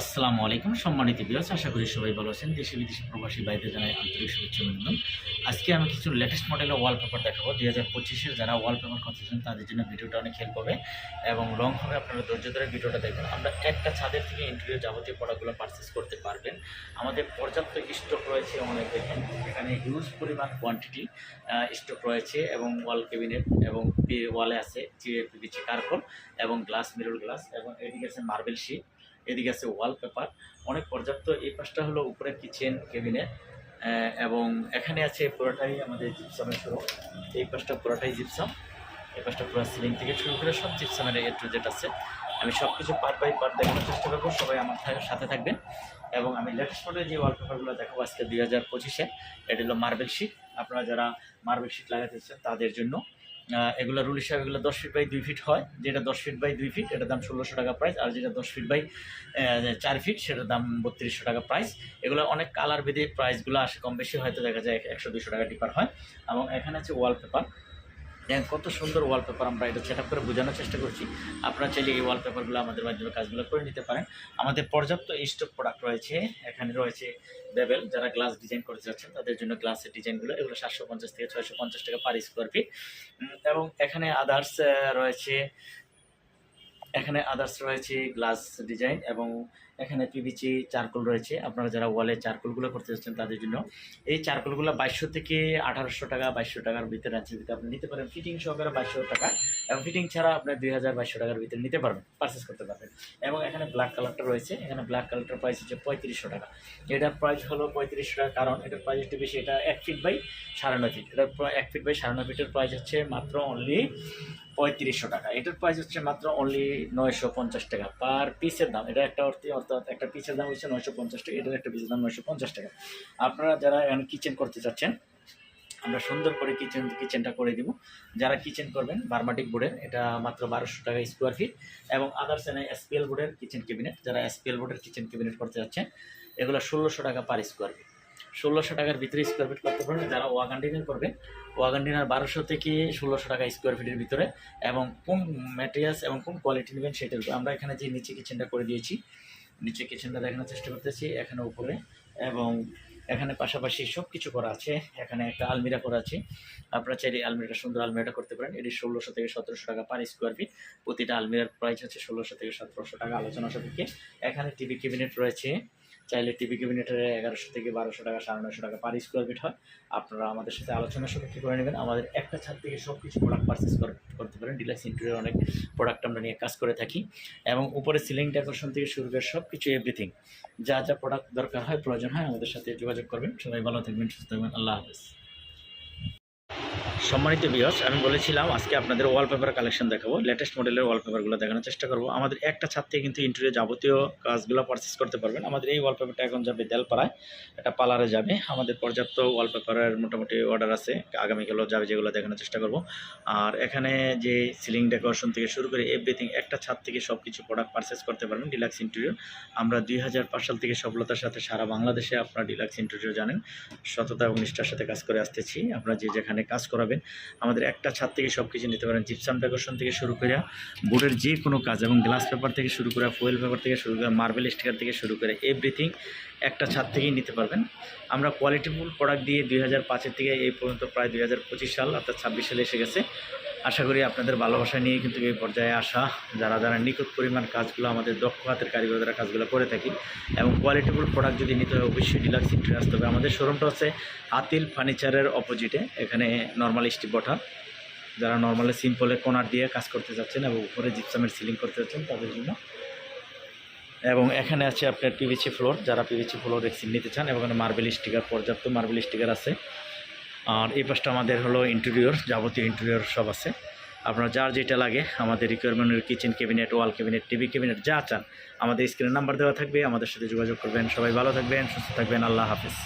আসসালামু আলাইকুম সম্মানিত বিরাজ আশা করি সবাই ভালো আছেন। দেশে বিদেশি প্রবাসী বাইরে জানাই আন্তরিক শুভেচ্ছা অভিনন্দন। আজকে আমি কিছু লেটেস্ট মডেলের ওয়ালপেপার দেখাবো। দুই হাজার পঁচিশের যারা ওয়ালপেপার করতেছেন তাদের জন্য ভিডিওটা অনেক হেল্প হবে এবং লং হবে আপনারা ধৈর্য ধরে ভিডিওটা দেখবেন। আমরা একটা ছাদের থেকে ইন্টেরিয়র যাবতীয় প্রোডাক্টগুলো পারচেস করতে পারবেন। আমাদের পর্যাপ্ত স্টক রয়েছে অনেক দেখেন, এখানে হিউজ পরিমাণ কোয়ান্টিটি স্টক রয়েছে এবং ওয়াল ক্যাবিনেট এবং ওয়ালে আছে পিভিসি কার্বন এবং গ্লাস মিরর গ্লাস এবং এদিকে আছে মার্বেল শিট এদিকে আছে ওয়ালপেপার অনেক পর্যাপ্ত। এই পাশটা হলো উপরে কিচেন কেবিনেট এবং এখানে আছে পুরোটাই আমাদের জিপসামের শুরু। এই পাশটা পুরোটাই জিপসাম এই পাশটা পুরো সিলিং থেকে শুরু করে সব জিপসামের এ টু আছে। আমি সব কিছু পার বাই পার্ট দেখানোর চেষ্টা করব। সবাই আমার সাথে থাকবেন। এবং আমি লেটেস্ট মডেল যে ওয়ালপেপারগুলো দেখাবো আজকে দুই হাজার পঁচিশে, এটা হলো মার্বেল শিট আপনারা যারা মার্বেল শিট লাগাতেছেন তাদের জন্য এগুলো রুল হিসাবে এগুলো দশ ফিট বাই দুই ফিট হয়। যেটা দশ ফিট বাই দুই ফিট এটার দাম ষোলোশো টাকা প্রাইস আর যেটা দশ ফিট বাই চার ফিট সেটার দাম বত্রিশশো টাকা প্রাইস এগুলো অনেক কালার বেঁধে প্রাইসগুলো আসে, কম বেশি হয়তো দেখা যায় একশো দুশো টাকা ডিপার হয়। এবং এখানে আছে ওয়ালপেপার দেখেন কত সুন্দর ওয়ালপেপার আমরা এটা সেট করে বোঝানোর চেষ্টা করছি। আপনারা চাইলে এই ওয়ালপেপারগুলো আমাদের মাধ্যমে কাজগুলো করে নিতে পারেন। আমাদের পর্যাপ্ত স্টক প্রোডাক্ট রয়েছে, এখানে রয়েছে বেবেল যারা গ্লাস ডিজাইন করতে যাচ্ছেন, তাদের জন্য গ্লাসের ডিজাইনগুলো এগুলো সাতশো পঞ্চাশ থেকে ছয়শো পঞ্চাশ টাকা পার স্কোয়ার ফিট এবং এখানে আদার্স রয়েছে এখানে আদার্স রয়েছে গ্লাস ডিজাইন এবং এখানে পিভিসি চারকোল রয়েছে। আপনারা যারা ওয়ালে চারকোলগুলো করতে চাচ্ছেন তাদের জন্য। এই চারকোলগুলো বাইশশো থেকে আঠারোশো টাকা, বাইশশো টাকার ভিতরে আছে, যদি আপনি নিতে পারেন। ফিটিং সহকারে বাইশশো টাকা। এবং ফিটিং ছাড়া আপনি দুই হাজার বাইশশো টাকার ভিতরে নিতে পারবেন পারচেস করতে পারবেন। এবং এখানে ব্ল্যাক কালারটা রয়েছে, এখানে ব্ল্যাক কালারটার প্রাইস হচ্ছে পঁয়ত্রিশশো টাকা। এটার প্রাইস হলো পঁয়ত্রিশশো টাকা, কারণ এটার প্রাইস একটু বেশি, এটা এক ফিট বাই সাড়ে নয় ফিট এটার এক ফিট বাই সাড়ে নয় ফিটের প্রাইস হচ্ছে মাত্র অনলি পঁয়ত্রিশশো টাকা। এটার প্রাইস হচ্ছে মাত্র অনলি নয়শো পঞ্চাশ টাকা পার পিসের দাম। এটা একটা অর্থে অর্থাৎ একটা পিসের দাম হচ্ছে নয়শো পঞ্চাশ টাকা, এটার একটা পিসের দাম নয়শো পঞ্চাশ টাকা। আপনারা যারা এখন কিচেন করতে চাচ্ছেন আমরা সুন্দর করে কিচেন কিচেনটা করে দিব। যারা কিচেন করবেন বার্মাটিক বোর্ডের এটা মাত্র বারোশো টাকা স্কোয়ার ফিট এবং আদার্স এনে এসপিএল বোর্ডের কিচেন ক্যাবিনেট যারা এসপিএল বোর্ডের কিচেন ক্যাবিনেট করতে যাচ্ছেন, এগুলো ষোলোশো টাকা পার স্কোয়ার ফিট ষোলোশো টাকার ভিতরে স্কোয়ার ফিট করতে পারবেন, যারা ওয়াগান ডিনার করবেন ওয়াগান ডিনার বারোশো থেকে ষোলোশো টাকা স্কোয়ার ফিটের ভিতরে, এবং কোন ম্যাটেরিয়ালস এবং কোন কোয়ালিটি নেবেন সেটার উপর আমরা এখানে যে নিচে কিচেনটা করে দিয়েছি, নিচে কিচেনটা দেখানোর চেষ্টা করতেছি, এখানে উপরে, এবং এখানে পাশাপাশি সব কিছু করা আছে। এখানে একটা আলমিরা করা আছে। আপনারা চাইলে আলমিরাটা, সুন্দর আলমিরাটা করতে পারেন। এটি ষোলোশো থেকে সতেরোশো টাকা পার স্কোয়ার ফিট প্রতিটা আলমিরার প্রাইস হচ্ছে ষোলোশো থেকে সতেরোশো টাকা আলোচনা সাপেক্ষে। এখানে টিভি ক্যাবিনেট রয়েছে। চাইলে টিভি ক্যাবিনেটের এগারোশো থেকে বারোশো টাকা, সাড়ে নশো টাকা পার স্কোয়ার ফিট হয়। আপনারা আমাদের সাথে আলোচনা সাপেক্ষে করে নেবেন। আমাদের একটা ছাদ থেকে সব কিছু প্রোডাক্ট পারচেস করতে পারেন। ডিলাক্স ইন্টুরের অনেক প্রোডাক্ট আমরা নিয়ে কাজ করে থাকি। এবং উপরে সিলিং ডেকোরেশন থেকে শুরু করে সব কিছু এভরিথিং যা যা প্রোডাক্ট দরকার হয়, প্রয়োজন হয় আমাদের সাথে যোগাযোগ করবেন। সবাই ভালো থাকবেন, সুস্থ থাকবেন। আল্লাহ হাফেজ। সম্মানিত বিয়স আমি বলেছিলাম আজকে আপনাদের ওয়ালপেপার কালেকশন দেখাবো। লেটেস্ট মডেলের ওয়ালপেপারগুলো দেখানোর চেষ্টা করব। আমাদের একটা ছাদ থেকে কিন্তু ইন্টেরিয়র যাবতীয় কাজগুলো পারচেস করতে পারবেন। আমাদের এই ওয়ালপেপারটা এখন যাবে দেলপাড়ায়। এটা পালারে যাবে। আমাদের পর্যাপ্ত ওয়ালপেপারের মোটামুটি অর্ডার আছে। আগামীকালও যাবে যেগুলো দেখানোর চেষ্টা করব। আর এখানে যে সিলিং ডেকোরেশন থেকে শুরু করে এভরিথিং একটা ছাদ থেকে সব কিছু প্রোডাক্ট পারচেস করতে পারবেন ডিলাক্স ইন্টেরিয়র আমরা দুই হাজার পাঁচ সাল থেকে সফলতার সাথে সারা বাংলাদেশে আপনারা ডিলাক্স ইন্টেরিয়র জানেন। সততা এবং নিষ্ঠার সাথে কাজ করে আসতেছি। আপনারা যে যেখানে কাজ করাবেন। আমাদের একটা ছাদ থেকে সব কিছু নিতে পারেন জিপসাম ডেকোরেশন থেকে শুরু করে বোর্ডের যে কোনো কাজ এবং গ্লাস পেপার থেকে শুরু করে ফুয়েল পেপার থেকে শুরু করে মার্বেল স্টিকার থেকে শুরু করে এভরিথিং একটা ছাদ থেকেই নিতে পারবেন। আমরা কোয়ালিটিফুল প্রোডাক্ট দিয়ে দুই হাজার পাঁচের থেকে এই পর্যন্ত প্রায় দুই হাজার পঁচিশ সাল অর্থাৎ ছাব্বিশ সালে এসে গেছে। আশা করি আপনাদের ভালোবাসা নিয়ে কিন্তু এই পর্যায়ে আসা, যারা যারা নিখুঁত পরিমাণ কাজগুলো আমাদের দক্ষ হাতের কারিগররা কাজগুলো করে থাকি এবং কোয়ালিটিফুল প্রোডাক্ট যদি নিতে হয়, অবশ্যই ডিলাক্স আসতে হবে। আমাদের শোরুমটা হচ্ছে আতিল ফার্নিচারের অপোজিটে এখানে নর্মাল স্টিপ বটা। যারা নর্মালি সিম্পলে কোনার দিয়ে কাজ করতে যাচ্ছেন এবং উপরে জিপসামের সিলিং করতে যাচ্ছেন, তাদের জন্য। এবং এখানে আছে আপনার পিভিসি ফ্লোর যারা পিভিসি ফ্লোর এক্সিন নিতে চান, এবং মার্বেল স্টিকার পর্যাপ্ত মার্বেল স্টিকার আছে। আর এই পাশটা আমাদের হলো ইন্টেরিয়র যাবতীয় ইন্টেরিয়র সব আছে। আপনার যার যেটা লাগে, আমাদের রিকোয়ারমেন্টের kitchen cabinet wall cabinet TV cabinet যা চান, আমাদের স্ক্রিনের নাম্বার দেওয়া থাকবে, আমাদের সাথে যোগাযোগ করবেন। সবাই ভালো থাকবেন, সুস্থ থাকবেন, আল্লাহ হাফিজ।